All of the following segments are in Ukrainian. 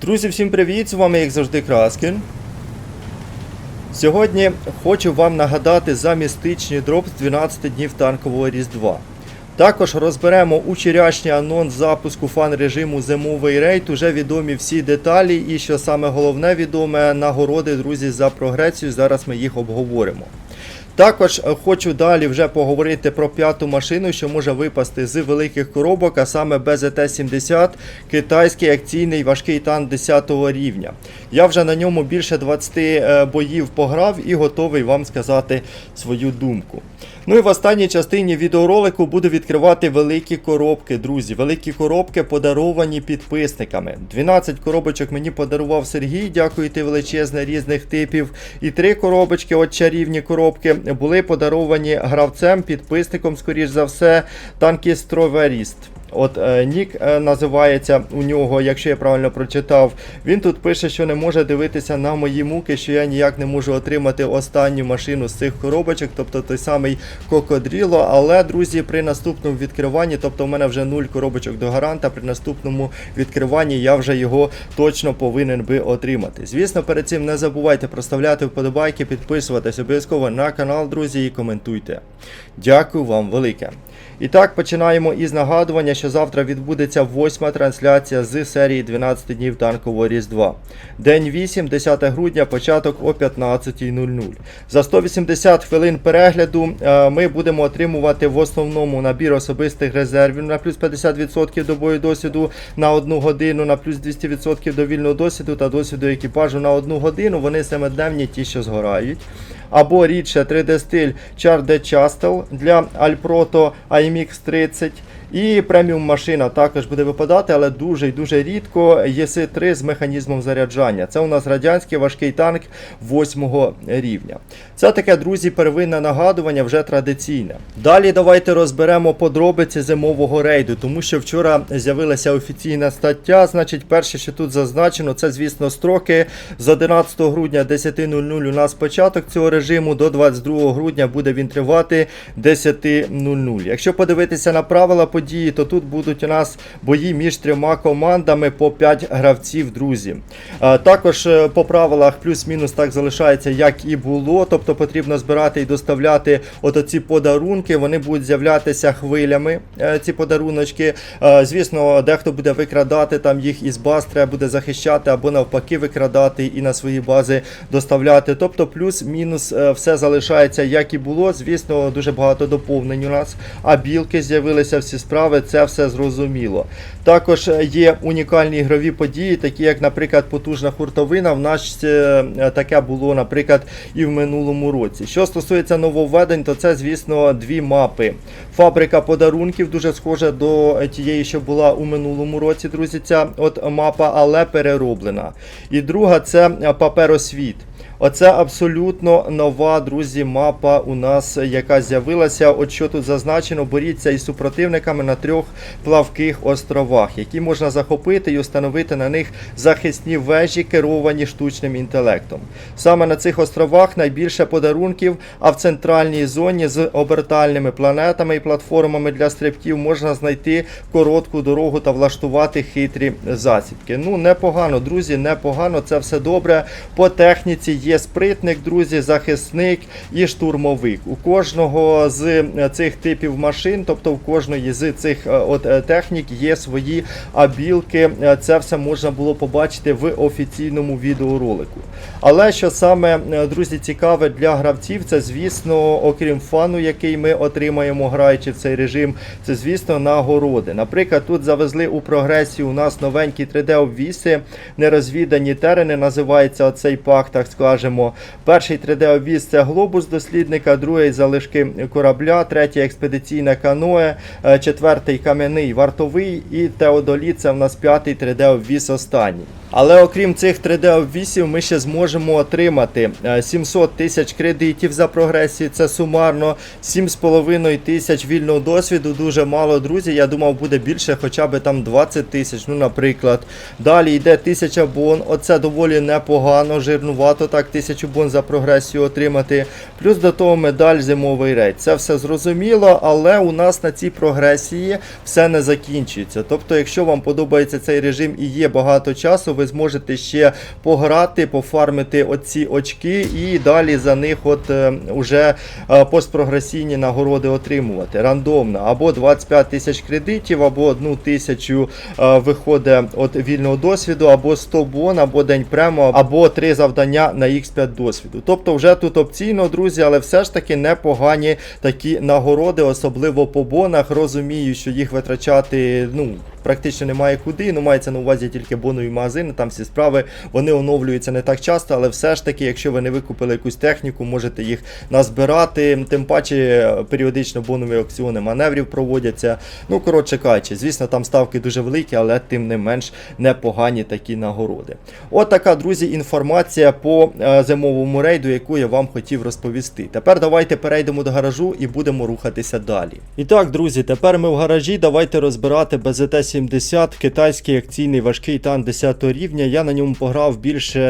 Друзі, всім привіт! З вами, як завжди, Краскін. Сьогодні хочу вам нагадати за містичний дроп з 12 днів танкового Різдва. Також розберемо учорашній анонс запуску фан-режиму Зимовий рейд. Уже відомі всі деталі і, що саме головне відоме, нагороди, друзі, за прогресію. Зараз ми їх обговоримо. Також е, хочу далі вже поговорити про п'яту машину, що може випасти з великих коробок, а саме БЗТ-70, китайський акційний важкий танк 10 рівня. Я вже на ньому більше 20 е, боїв пограв і готовий вам сказати свою думку. Ну і в останній частині відеоролику буду відкривати великі коробки, друзі. Великі коробки подаровані підписниками. 12 коробочок мені подарував Сергій, дякуйте величезне різних типів. І три коробочки, от чарівні коробки, були подаровані гравцем, підписником, скоріш за все, танкістроверіст. От е, нік е, називається у нього, якщо я правильно прочитав. Він тут пише, що не може дивитися на мої муки, що я ніяк не можу отримати останню машину з цих коробочок, тобто той самий Кокодріло. Але, друзі, при наступному відкриванні, тобто в мене вже нуль коробочок до гаранта, при наступному відкриванні я вже його точно повинен би отримати. Звісно, перед цим не забувайте проставляти вподобайки, підписуватись обов'язково на канал, друзі, і коментуйте. Дякую вам велике. І так, починаємо із нагадування, що завтра відбудеться восьма трансляція з серії 12 днів танкового Різдва. День 8, 10 грудня, початок о 15.00. За 180 хвилин перегляду е, ми будемо отримувати в основному набір особистих резервів на плюс 50% до бою досвіду на 1 годину, на плюс 200% до вільного досвіду та досвіду екіпажу на 1 годину. Вони семидневні, ті, що згорають або рідше 3D стиль Char de Chastel для Alproto AMX 30. І преміум машина також буде випадати, але дуже і дуже рідко. ЄС-3 з механізмом заряджання. Це у нас радянський важкий танк 8 рівня. Це таке, друзі, первинне нагадування вже традиційне. Далі давайте розберемо подробиці зимового рейду, тому що вчора з'явилася офіційна стаття. Значить, перше, що тут зазначено, це, звісно, строки з 11 грудня 10.00 у нас початок цього режиму, до 22 грудня буде він тривати 10.00. Якщо подивитися на правила події, то тут будуть у нас бої між трьома командами по 5 гравців, друзі. Також е, по правилах плюс-мінус так залишається, як і було. Тобто потрібно збирати і доставляти от оці подарунки. Вони будуть з'являтися хвилями, е, ці подаруночки. Е, Звісно, дехто буде викрадати там їх із баз, треба буде захищати або навпаки викрадати і на свої бази доставляти. Тобто плюс-мінус е, все залишається, як і було. Звісно, дуже багато доповнень у нас. А білки з'явилися всі справи, це все зрозуміло. Також е, є унікальні ігрові події, такі як, наприклад, потужна хуртовина. В нас е, е, таке було, наприклад, і в минулому році. Що стосується нововведень, то це, звісно, дві мапи. Фабрика подарунків дуже схожа до тієї, що була у минулому році, друзі. Ця от мапа, але перероблена. І друга це паперосвіт. Оце абсолютно нова, друзі, мапа у нас, яка з'явилася. От що тут зазначено, боріться із супротивниками на трьох плавких островах, які можна захопити і установити на них захисні вежі, керовані штучним інтелектом. Саме на цих островах найбільше подарунків, а в центральній зоні з обертальними планетами і платформами для стрибків можна знайти коротку дорогу та влаштувати хитрі засідки. Ну, непогано, друзі, непогано, це все добре. По техніці є спритник, друзі, захисник і штурмовик. У кожного з е, цих типів машин, тобто у кожної з цих е, от е, технік є свої абілки. Це все можна було побачити в офіційному відеоролику. Але що саме, друзі, цікаве для гравців, це, звісно, окрім фану, який ми отримаємо, граючи в цей режим, це, звісно, нагороди. Наприклад, тут завезли у прогресію у нас новенькі 3D-обвіси, нерозвідані терени, називається оцей пак, так скажемо. Перший 3D-обвіз це глобус дослідника, другий залишки корабля, третій експедиційне каное, е, четвертий кам'яний вартовий і Теодоліт це в нас п'ятий 3D-обвіз останній. Але окрім цих 3D-обвісів, ми ще зможемо отримати е, 700 тисяч кредитів за прогресію. Це сумарно 7,5 тисяч вільного досвіду. Дуже мало, друзі. Я думав, буде більше, хоча б там 20 тисяч, ну, наприклад. Далі йде 1000 бон. Оце доволі непогано, жирнувато так 1000 бон за прогресію отримати. Плюс до того медаль зимовий рейд. Це все зрозуміло, але у нас на цій прогресії все не закінчується. Тобто, якщо вам подобається цей режим і є багато часу, ви зможете ще пограти, пофармити оці очки і далі за них от е, уже е, постпрогресійні нагороди отримувати рандомно. Або 25 тисяч кредитів, або 1 тисячу е, виходить от вільного досвіду, або 100 бон, або день премо, або 3 завдання на X5 досвіду. Тобто вже тут опційно, друзі, але все ж таки непогані такі нагороди, особливо по бонах. Розумію, що їх витрачати, ну. Практично немає куди, ну мається на увазі тільки бонові магазини, там всі справи вони оновлюються не так часто, але все ж таки, якщо ви не викупили якусь техніку, можете їх назбирати. Тим паче періодично бонові аукціони маневрів проводяться. Ну, коротше кажучи, звісно, там ставки дуже великі, але тим не менш непогані такі нагороди. От така, друзі, інформація по е, зимовому рейду, яку я вам хотів розповісти. Тепер давайте перейдемо до гаражу і будемо рухатися далі. І так, друзі, тепер ми в гаражі. Давайте розбирати БЗТ-70, китайський акційний важкий танк 10 рівня. Я на ньому пограв більше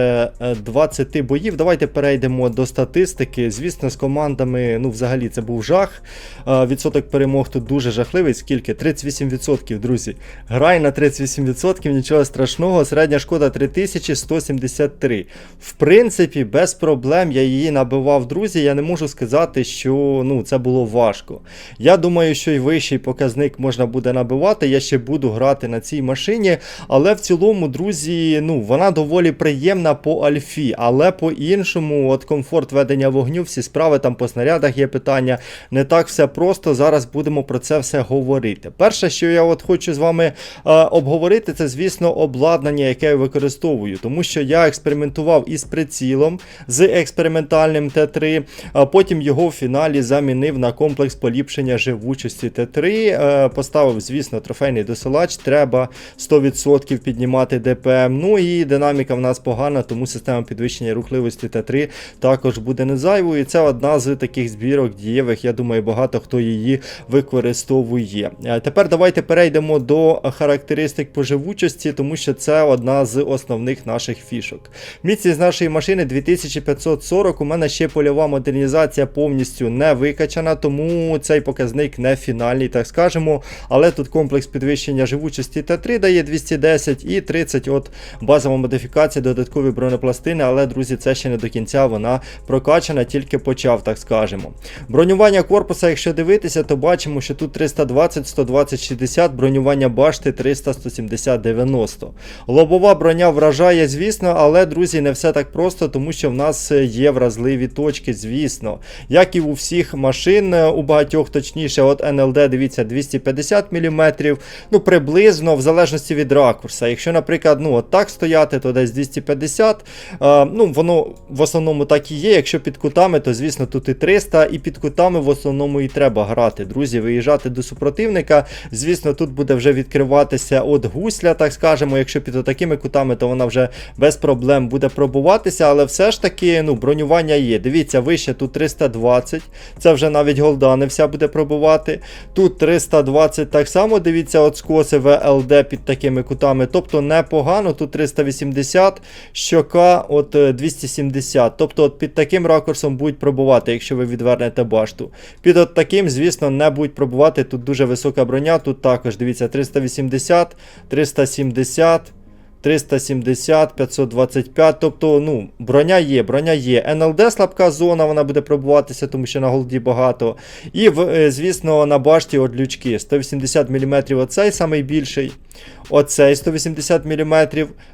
е, 20 боїв. Давайте перейдемо до статистики. Звісно, з командами, ну, взагалі, це був жах. Е, Відсоток перемог тут дуже жахливий. Скільки? 38%, друзі. Грай на 38%, нічого страшного. Середня шкода 3173. В принципі, без проблем я її набивав, друзі. Я не можу сказати, що ну, це було важко. Я думаю, що і вищий показник можна буде набивати. Я ще буду грати на цій машині. Але в цілому, друзі, ну, вона доволі приємна по альфі. Але по-іншому, от комфорт ведення вогню, всі справи там по снарядах є питання. Не так все просто. Зараз будемо про це все говорити. Перше, що я от хочу з вами е, обговорити, це, звісно, обладнання, яке я використовую. Тому що я експериментував із прицілом, з експериментальним Т3, а потім його в фіналі замінив на комплекс поліпшення живучості Т3. Е, Поставив, звісно, трофейний досилач. Треба 100% піднімати ДПМ. Ну і динаміка в нас погана, тому система підвищення рухливості Т3 також буде не зайвою. Це одна з таких збірок дієвих. Я думаю, багато хто її використовує. Е, Тепер давайте перейдемо до характеристик по живучості, тому що це одна з основних наших фішок. Міцність нашої машини 2540. У мене ще польова модернізація повністю не викачана, тому цей показник не фінальний, так скажемо. Але тут комплекс підвищення живучості Т3 дає 210 і 30 от базова модифікація, додаткові бронепластини. Але, друзі, це ще не до кінця вона прокачана, тільки почав, так скажемо. Бронювання корпуса, якщо дивитися, то бачимо, що тут 320, 120, 60, бронювання башти 300, 170, 90. Лобова броня вражає, звісно, але, друзі, не все так просто, тому що в нас є вразливі точки, звісно. Як і у всіх машин, у багатьох точніше, от НЛД, дивіться, 250 мм, ну приблизно, в залежності від ракурса. Якщо, наприклад, ну от так стояти, то десь 250. Е, ну, воно в основному так і є. Якщо під кутами, то звісно тут і 300, і під кутами в основному і треба грати. Друзі, виїжджати до супротивника. Звісно, тут буде вже відкриватися от гусля, так скажемо. Якщо під такими кутами, то вона вже без проблем буде пробуватися, але все ж таки ну, бронювання є. Дивіться, вище тут 320. Це вже навіть голда не вся буде пробувати. Тут 320 так само, дивіться, от скоси ВЛД під такими кутами. Тобто непогано. Тут 380, щока от е, 270. Тобто от під таким ракурсом будуть пробувати, якщо ви відвернете башту. Під от таким, звісно, не будуть пробувати. Тут дуже висока броня. Тут також, дивіться, 380, 370. 370, 525, тобто, ну, броня є, броня є. НЛД слабка зона, вона буде пробуватися, тому що на голді багато. І, е, звісно, на башті от лючки. 180 мм оцей самий більший. Оцей 180 мм.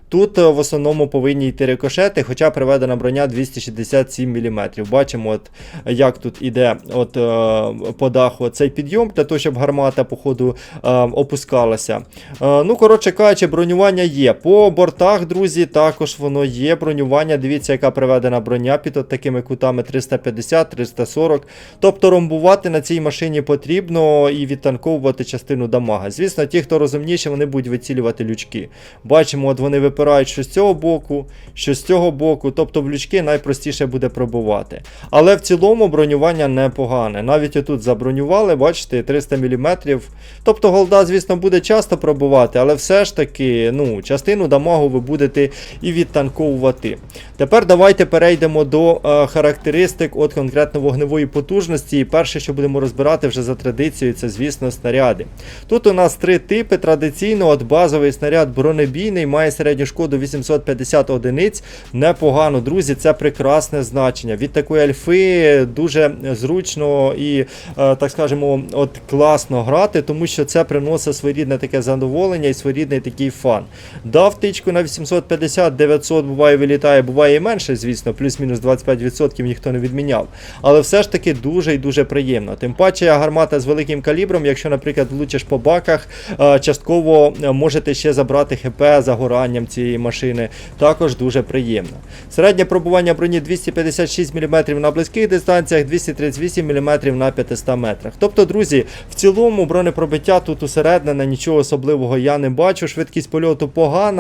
Тут е, в основному повинні йти рикошети, хоча приведена броня 267 мм. Бачимо, от, як тут іде от, е, по даху цей підйом, для того, щоб гармата, по ходу, е, опускалася. Ну, коротше кажучи, бронювання є. По бортах, друзі, також воно є. Бронювання. Дивіться, яка приведена броня під от такими кутами 350, 340. Тобто ромбувати на цій машині потрібно і відтанковувати частину дамага. Звісно, ті, хто розумніші, вони будуть вицілювати лючки. Бачимо, от вони випирають що з цього боку, що з цього боку. Тобто в лючки найпростіше буде пробувати. Але в цілому бронювання непогане. Навіть отут забронювали, бачите, 300 мм. Тобто голда, звісно, буде часто пробувати, але все ж таки, ну, частину дамагу ви будете і відтанковувати. Тепер давайте перейдемо до е, характеристик от конкретно вогневої потужності. І перше, що будемо розбирати вже за традицією, це, звісно, снаряди. Тут у нас три типи. Традиційно, от базовий снаряд бронебійний має середню шкоду 850 одиниць. Непогано, друзі, це прекрасне значення. Від такої альфи дуже зручно і, е, так скажемо, от класно грати, тому що це приносить своєрідне таке задоволення і своєрідний такий фан. Дав тичку на 850, 900 буває вилітає, буває і менше, звісно, плюс-мінус 25% ніхто не відміняв. Але все ж таки дуже і дуже приємно. Тим паче гармата з великим калібром, якщо, наприклад, влучиш по баках, е, частково е, можете ще забрати ХП загоранням цієї машини. Також дуже приємно. Середнє пробування броні 256 мм на близьких дистанціях, 238 мм на 500 метрах. Тобто, друзі, в цілому бронепробиття тут усередине, нічого особливого я не бачу. Швидкість польоту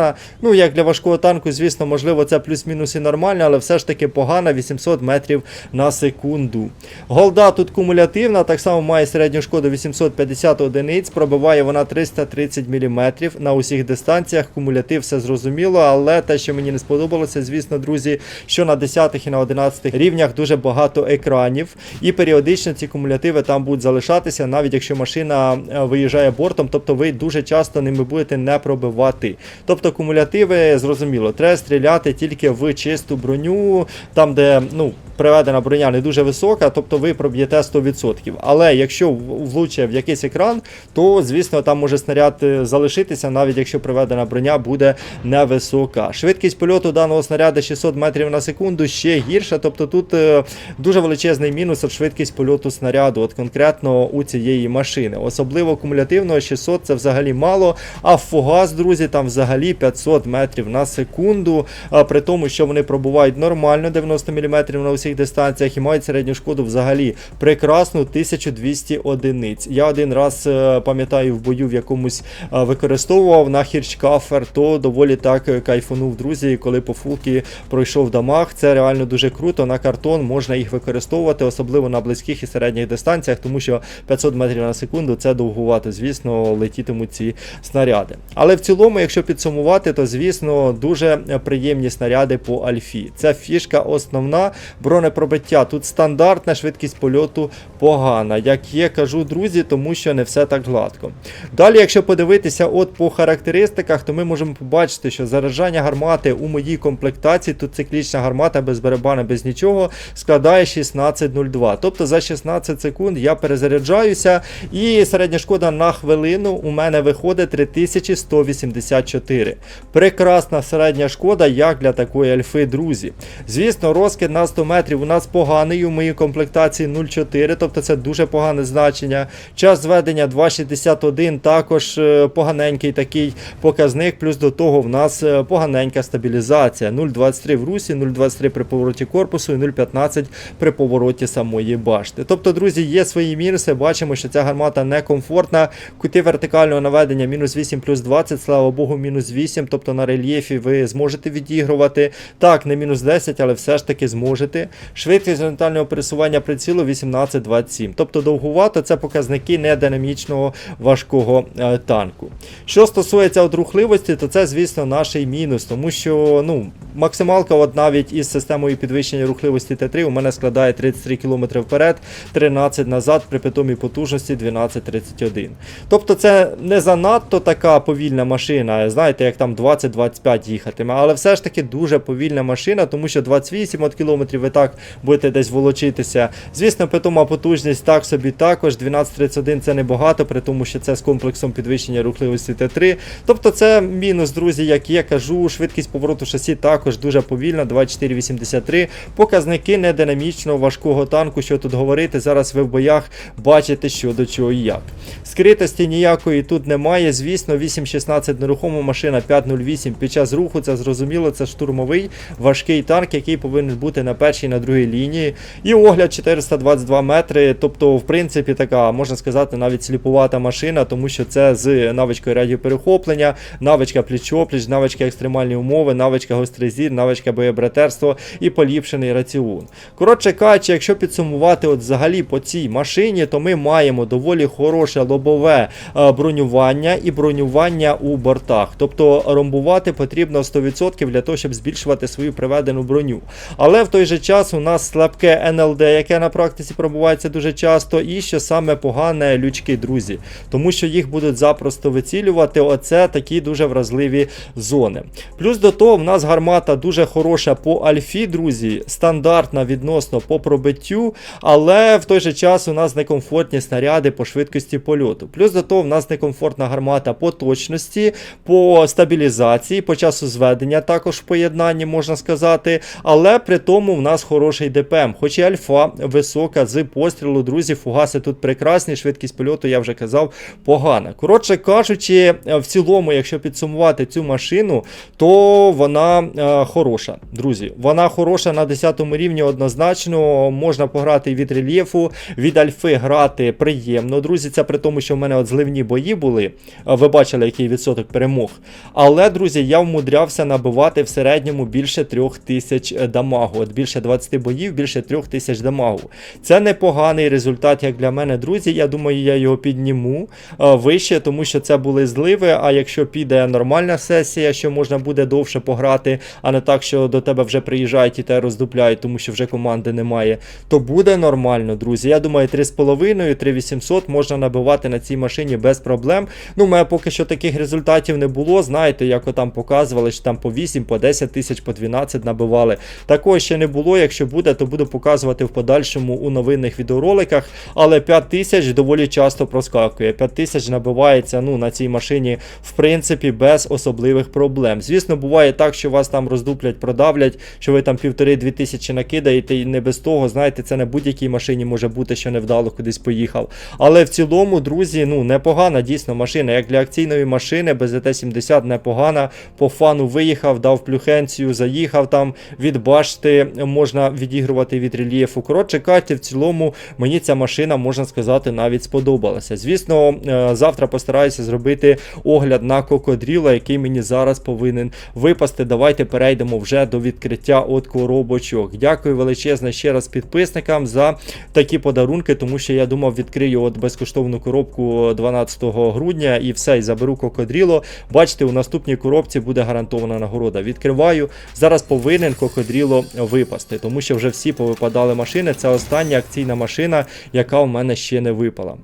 погана. Ну, як для важкого танку, звісно, можливо, це плюс-мінус і нормально, але все ж таки погана 800 метрів на секунду. Голда тут кумулятивна, так само має середню шкоду 850 одиниць, пробиває вона 330 мм на усіх дистанціях. Кумулятив все зрозуміло, але те, що мені не сподобалося, звісно, друзі, що на 10 і на 11 рівнях дуже багато екранів, і періодично ці кумулятиви там будуть залишатися, навіть якщо машина е, виїжджає бортом, тобто ви дуже часто ними будете не пробивати. Тобто кумулятиви, зрозуміло, треба стріляти тільки в чисту броню, там, де ну. Приведена броня не дуже висока, тобто ви проб'єте 100%. Але якщо влучає в якийсь екран, то звісно там може снаряд е, залишитися, навіть якщо приведена броня буде невисока. Швидкість польоту даного снаряду 600 метрів на секунду ще гірша. Тобто тут е, дуже величезний мінус от швидкість польоту снаряду, от конкретно у цієї машини. Особливо кумулятивного 600 це взагалі мало. А фугас, друзі, там взагалі 500 метрів на секунду. При тому, що вони пробувають нормально 90 мм на усіх дистанціях і мають середню шкоду взагалі прекрасну 1200 одиниць. Я один раз е, пам'ятаю в бою в якомусь е, використовував на хірчкафер, то доволі так кайфанув, друзі, коли по фулки пройшов дамаг. Це реально дуже круто. На картон можна їх використовувати, особливо на близьких і середніх дистанціях, тому що 500 метрів на секунду це довгувато, звісно, летітимуть ці снаряди. Але в цілому, якщо підсумувати, то звісно дуже приємні снаряди по альфі. Це фішка основна бронепробиття. Тут стандартна швидкість польоту погана. Як є, кажу, друзі, тому що не все так гладко. Далі, якщо подивитися от по характеристиках, то ми можемо побачити, що заряджання гармати у моїй комплектації, тут циклічна гармата без барабана, без нічого, складає 16.02. Тобто за 16 секунд я перезаряджаюся, і середня шкода на хвилину у мене виходить 3184. Прекрасна середня шкода, як для такої альфи, друзі. Звісно, розкид на 100 метрів у нас поганий у моїй комплектації 0,4, тобто це дуже погане значення. Час зведення 2,61, також е, поганенький такий показник. Плюс до того в нас е, поганенька стабілізація. 0,23 в русі, 0,23 при повороті корпусу і 0,15 при повороті самої башти. Тобто, друзі, є свої мінуси. Бачимо, що ця гармата некомфортна. Кути вертикального наведення мінус 8 плюс 20, слава Богу, мінус 8. Тобто на рельєфі ви зможете відігрувати. Так, не мінус 10, але все ж таки зможете. Швидкість горизонтального пересування прицілу 18-27. Тобто довгувато це показники нединамічного важкого е, танку. Що стосується одрухливості, то це, звісно, наш мінус, тому що ну, максималка, от навіть із системою підвищення рухливості Т3 у мене складає 33 км вперед, 13 назад при питомій потужності 12,31. Тобто це не занадто така повільна машина, знаєте, як там 20-25 їхатиме, але все ж таки дуже повільна машина, тому що 28 от кілометрів ви так будете десь волочитися. Звісно, питома потужність так собі також. 12,31 це небагато, при тому, що це з комплексом підвищення рухливості Т3. Тобто це мінус, друзі, як я кажу, швидкість повороту шасі також дуже повільна, 24,83. Показники нединамічного важкого танку, що тут говорити. Зараз ви в боях бачите, що до чого і як. Скритості ніякої тут немає. Звісно, 8.16 нерухома машина 5.08 під час руху. Це зрозуміло, це штурмовий важкий танк, який повинен бути на першій на другій лінії. І огляд 422 метри. Тобто, в принципі, така можна сказати, навіть сліпувата машина, тому що це з навичкою радіоперехоплення, навичка пліч-опліч, навичка екстремальні умови, навичка гострий зір, навичка боєбратерство і поліпшений раціон. Коротше кажучи, якщо підсумувати от взагалі по цій машині, то ми маємо доволі хороше лобове е, бронювання і бронювання у бортах. Тобто ромбувати потрібно 100% для того, щоб збільшувати свою приведену броню. Але в той же час у нас слабке НЛД, яке на практиці пробувається дуже часто, і що саме погане лючки, друзі. Тому що їх будуть запросто вицілювати. Оце такі дуже вразливі зони. Плюс до того, в нас гармата дуже хороша по альфі, друзі, стандартна відносно по пробиттю, але в той же час у нас некомфортні снаряди по швидкості польоту. Плюс до того, в нас некомфортна гармата по точності, по стабілізації, по часу зведення також в поєднанні можна сказати. Але при тому в нас хороший ДПМ. Хоч і альфа висока з пострілу, друзі, фугаси тут прекрасні, швидкість польоту, я вже казав, погана. Коротше кажучи, в цілому, якщо підсумувати цю машину, то вона е, хороша, друзі. Вона хороша на 10 рівні однозначно. Можна пограти від рельєфу, від альфи грати приємно. Друзі, це при тому, що в мене от зливні бої були. Е, Ви бачили, який відсоток перемог. Але, друзі, я вмудрявся набивати в середньому більше 3000 дамагу. От більше 20 боїв, більше 3000 дамагу. Це непоганий результат, як для мене, друзі. Я думаю, я його підніму е, вище, тому що це були зливи. А якщо піде нормальна сесія, що можна буде довше пограти, а не так, що до тебе вже приїжджають і те роздупляють, тому що вже команди немає, то буде нормально, друзі. Я думаю, 3,5, 3800 можна набивати на цій машині без проблем. Ну, у мене поки що таких результатів не було. Знаєте, як отам показували, що там по 8, по 10 тисяч, по 12 набивали. Такого ще не було. Якщо буде, то буду показувати в подальшому у новинних відеороликах. Але 5 тисяч доволі часто проскакує. 5 тисяч набивається ну, на цій машині, в принципі, без особливих проблем. Звісно, буває так, що вас там роздуплять, продавлять, що ви там півтори-дві тисячі накидаєте, і не без того, знаєте, це на будь-якій машині може бути, що невдало кудись поїхав. Але в цілому, друзі, ну непогана дійсно машина. Як для акційної машини, без ЗТ-70 непогана. По фану виїхав, дав плюхенцію, заїхав там від башти, можна відігрувати від рельєфу. Коротше кажучи, в цілому мені ця машина, можна сказати, навіть сподобалася. Звісно, е, завтра постараюся зробити огляд на кокодріла, який мені зараз повинен випасти. Давайте перейдемо вже до відкриття от коробочок. Дякую величезне ще раз підписникам за такі подарунки, тому що я думав, відкрию от безкоштовну коробку 12 грудня і все, і заберу кокодріло. Бачите, у наступній коробці буде гарантована нагорода. Відкриваю. Зараз повинен кокодріло випасти, тому що вже всі повипадали машини. Це остання акційна машина, яка в мене ще не випала.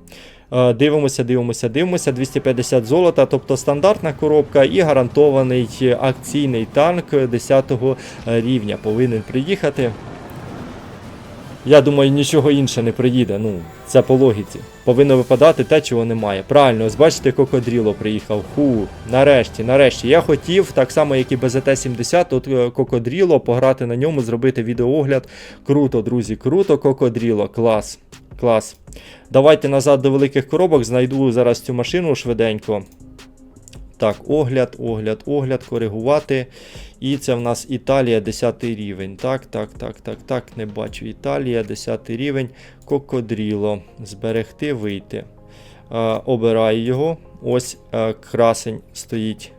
Е, Дивимося, дивимося, дивимося. 250 золота, тобто стандартна коробка і гарантований акційний танк 10 рівня повинен приїхати. Я думаю, нічого інше не приїде. Ну, це по логіці. Повинно випадати те, чого немає. Правильно, ось бачите, Кокодріло приїхав. Ху, нарешті, нарешті. Я хотів, так само, як і БЗТ-70, от е, Кокодріло, пограти на ньому, зробити відеоогляд. Круто, друзі, круто, Кокодріло, клас. Клас. Давайте назад до великих коробок. Знайду зараз цю машину швиденько. Так, огляд, огляд, огляд, коригувати. І це в нас Італія 10 рівень. Так, так, так, так, так, не бачу. Італія 10 рівень. Кокодріло. Зберегти, вийти. Е, обираю його. Ось е, красень стоїть.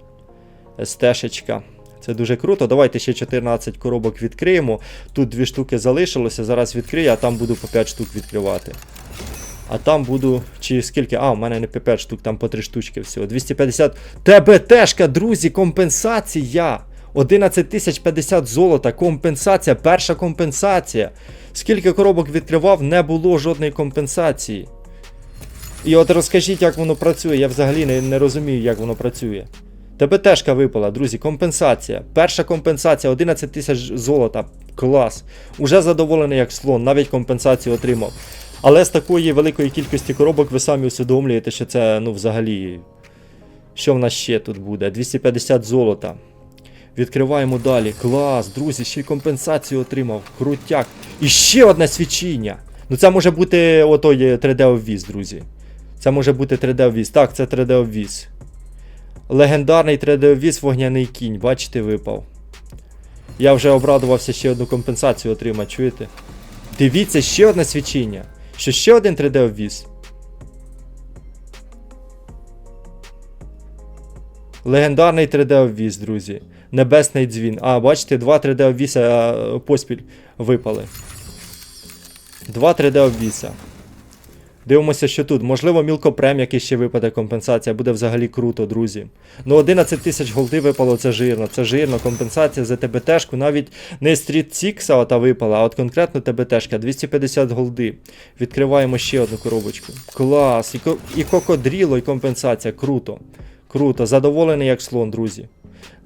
Стешечка. Це дуже круто. Давайте ще 14 коробок відкриємо. Тут дві штуки залишилося. Зараз відкрию, а там буду по 5 штук відкривати. А там буду. Чи скільки? А, у мене не по 5 штук, там по 3 штучки всього. 250. ТБТшка, друзі, компенсація! 11 тисяч 50 золота, компенсація, перша компенсація. Скільки коробок відкривав, не було жодної компенсації. І от розкажіть, як воно працює. Я взагалі не, не розумію, як воно працює. ТБТшка випала, друзі, компенсація. Перша компенсація 11 тисяч золота. Клас. Уже задоволений як слон, навіть компенсацію отримав. Але з такої великої кількості коробок ви самі усвідомлюєте, що це, ну, взагалі. Що в нас ще тут буде? 250 золота. Відкриваємо далі. Клас, друзі, ще й компенсацію отримав. Крутяк. І ще одне свічіння. Ну це може бути отой 3D-обвіз, друзі. Це може бути 3D-обвіз. Так, це 3D-обвіз. Легендарний 3D-обвіз вогняний кінь, бачите, випав. Я вже обрадувався ще одну компенсацію отримати, чуєте? Дивіться, ще одне свічіння. Що ще один 3D-обвіз. Легендарний 3D-обвіз, друзі. Небесний дзвін. А, бачите, два 3D обвіса е, поспіль випали. Два 3D обвіса. Дивимося, що тут. Можливо, мілкопрем який ще випаде компенсація, буде взагалі круто, друзі. Ну, 11 тисяч голди випало, це жирно, це жирно. Компенсація за ТБТшку, навіть не стріт Сікса ота випала, а от конкретно ТБТшка, 250 голди. Відкриваємо ще одну коробочку. Клас! І, ко- і кокодріло, і компенсація. Круто. Круто. Задоволений як слон, друзі.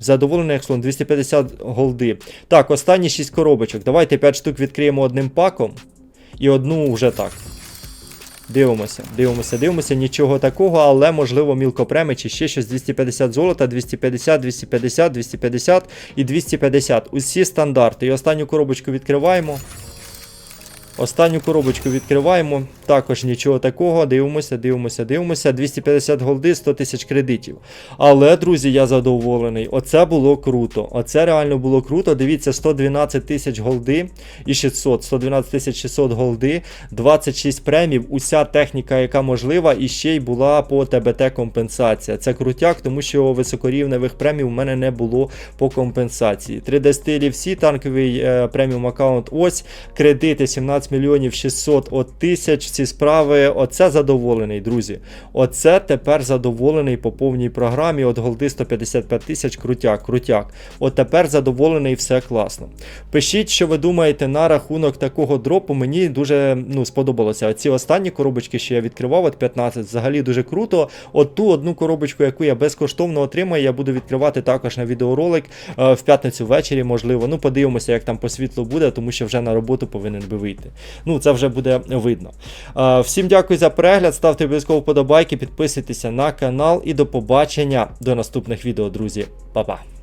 Задоволений як слон, 250 голди. Так, останні 6 коробочок. Давайте 5 штук відкриємо одним паком. І одну вже так. Дивимося, дивимося, дивимося, нічого такого, але можливо мілкопреми чи ще щось 250 золота, 250, 250, 250 і 250. Усі стандарти. І останню коробочку відкриваємо. Останню коробочку відкриваємо. Також нічого такого. Дивимося, дивимося, дивимося. 250 голди, 100 тисяч кредитів. Але, друзі, я задоволений. Оце було круто. Оце реально було круто. Дивіться, 112 тисяч голди і 600. 112 тисяч 600 голди, 26 премів, уся техніка, яка можлива, і ще й була по ТБТ компенсація. Це крутяк, тому що високорівневих премів у мене не було по компенсації. 3D стилі всі, танковий е, преміум аккаунт ось, кредити 17 мільйонів 600 от тисяч, ці справи. Оце задоволений, друзі. Оце тепер задоволений по повній програмі. От голди 155 тисяч, крутяк, крутяк. От тепер задоволений, все класно. Пишіть, що ви думаєте на рахунок такого дропу. Мені дуже ну, сподобалося. Оці останні коробочки, що я відкривав, от 15, взагалі дуже круто. От ту одну коробочку, яку я безкоштовно отримаю, я буду відкривати також на відеоролик е, в п'ятницю ввечері, можливо. Ну, подивимося, як там по світлу буде, тому що вже на роботу повинен би вийти. Ну, це вже буде видно. Всім дякую за перегляд. Ставте обов'язково вподобайки, підписуйтеся на канал і до побачення до наступних відео, друзі. Па-па.